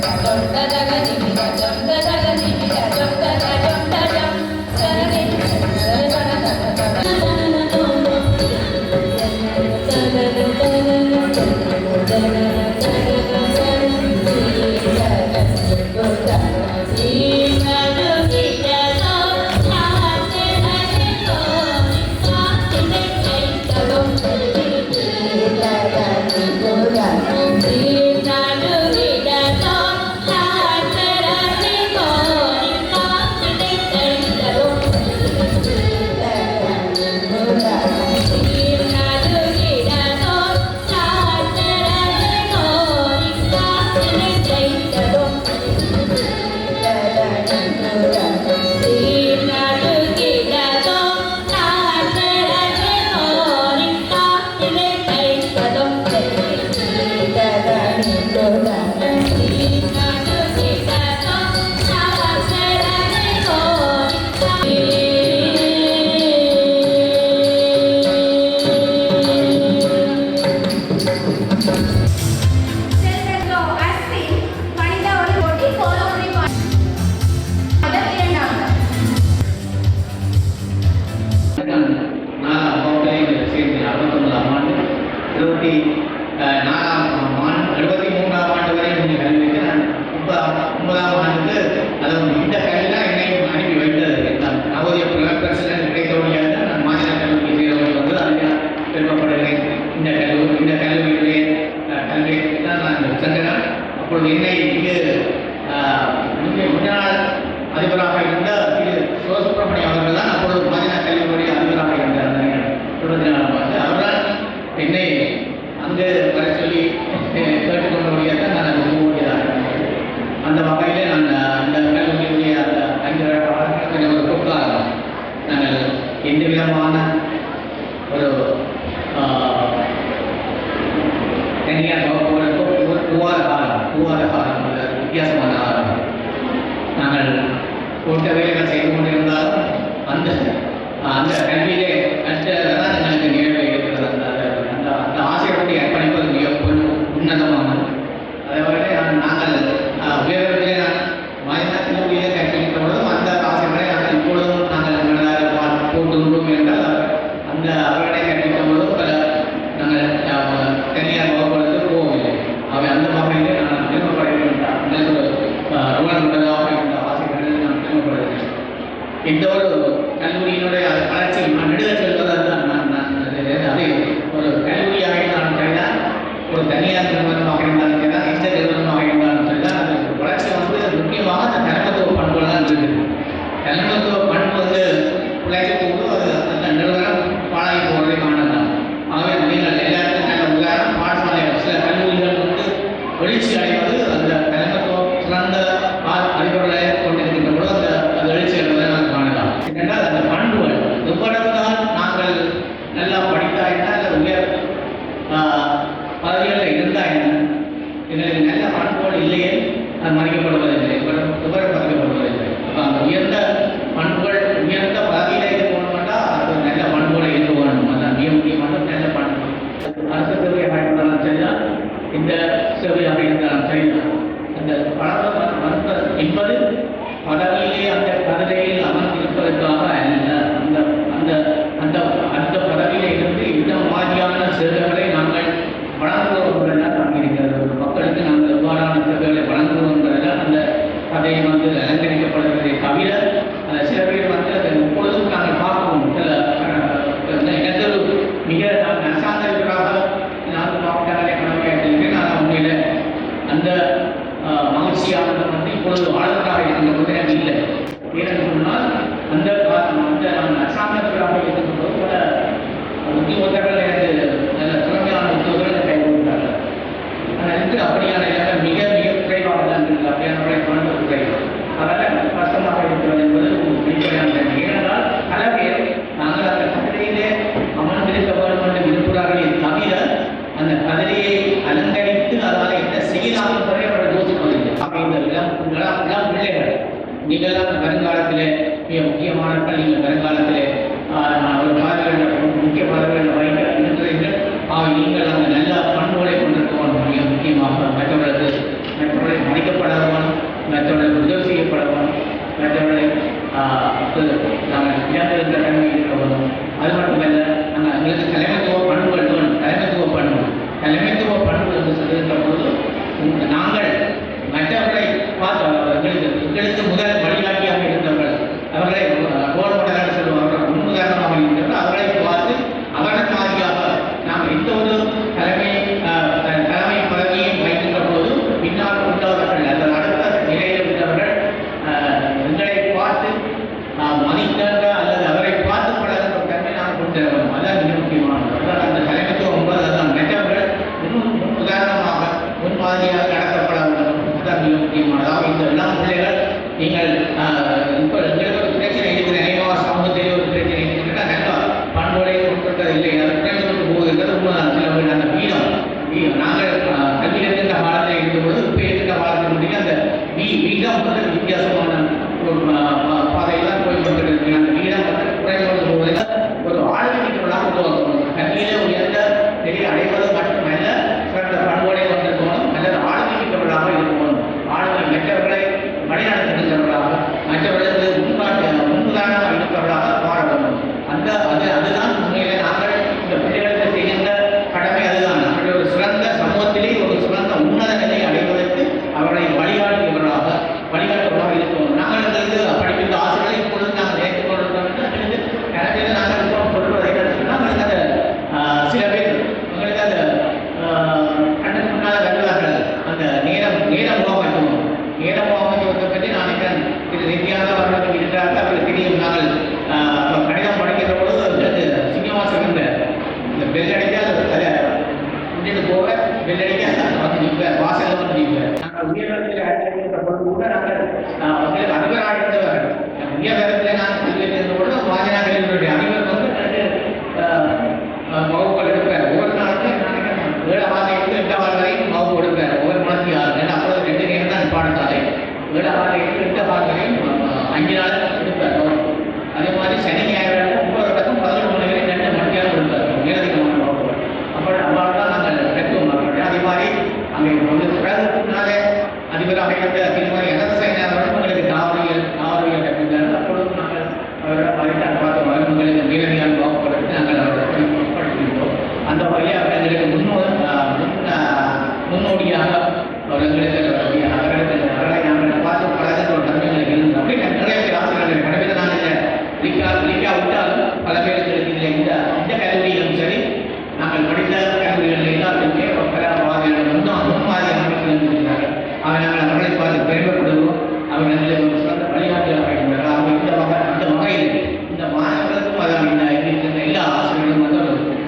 大家 ஒரு எண்ணெய் மிக மிக முன்னாள் அதிபராக இருந்த திரு சிவசுப்ரமணியம் அவர்கள் தான் அப்பொழுது மாநில கல்வித்துறை அதிபராக இருந்தார் இருபத்தி நாலாம் ஆண்டு அவரால் அங்கு வர சொல்லி கேட்டுக்கொள்ள முடியாத நான் அது முடியாத அந்த வகையிலே நான் அந்த கல்வியுடைய அந்த அஞ்சு ஒரு கூட்டாக நாங்கள் எந்த விதமான ஒரு தனியார் కూటమిగా చేయకుండా అందరూ అందరూ కనిపించే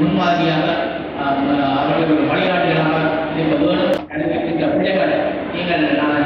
முன்மாதிரியாக ஆஹ், அவர்களுக்கு ஒரு இருக்க வேண்டும். கல்வி இந்த நீங்கள் நான்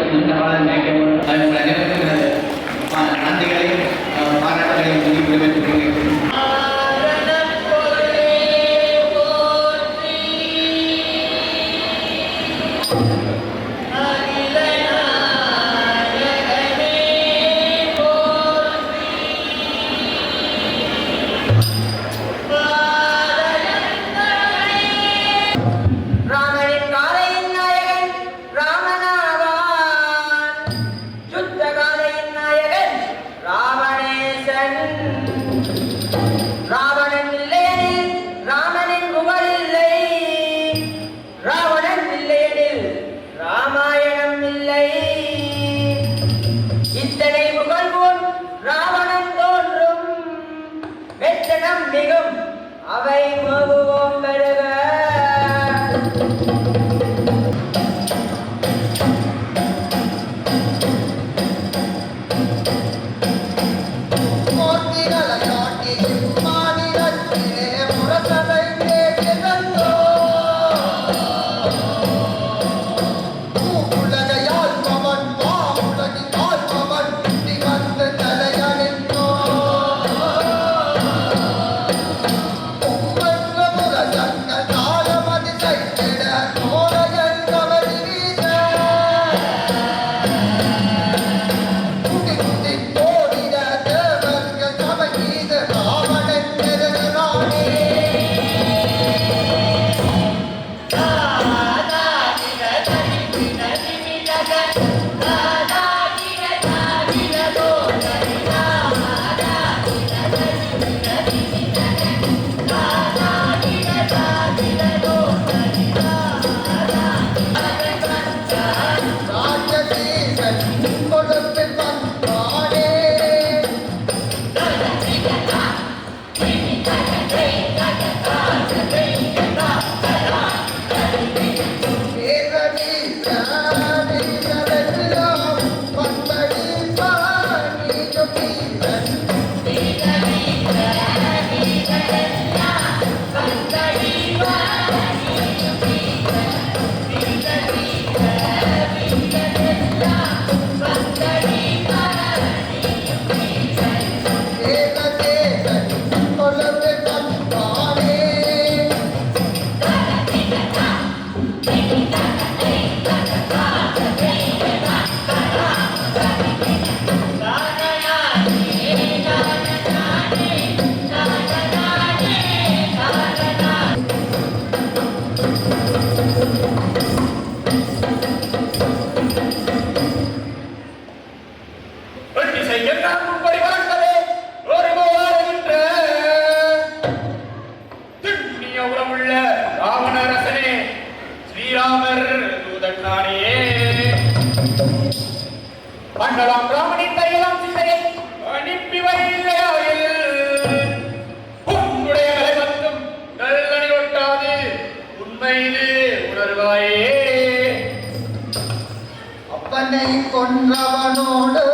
وسلم على نبينا பண்ணலாம் ராமனின் தையலாம் சிந்தையை அனுப்பி வரையில்லையாயில் உன்னுடைய நிலை மட்டும் நல்லணி ஒட்டாது உண்மையிலே உணர்வாயே. அப்பனை கொன்றவனோடு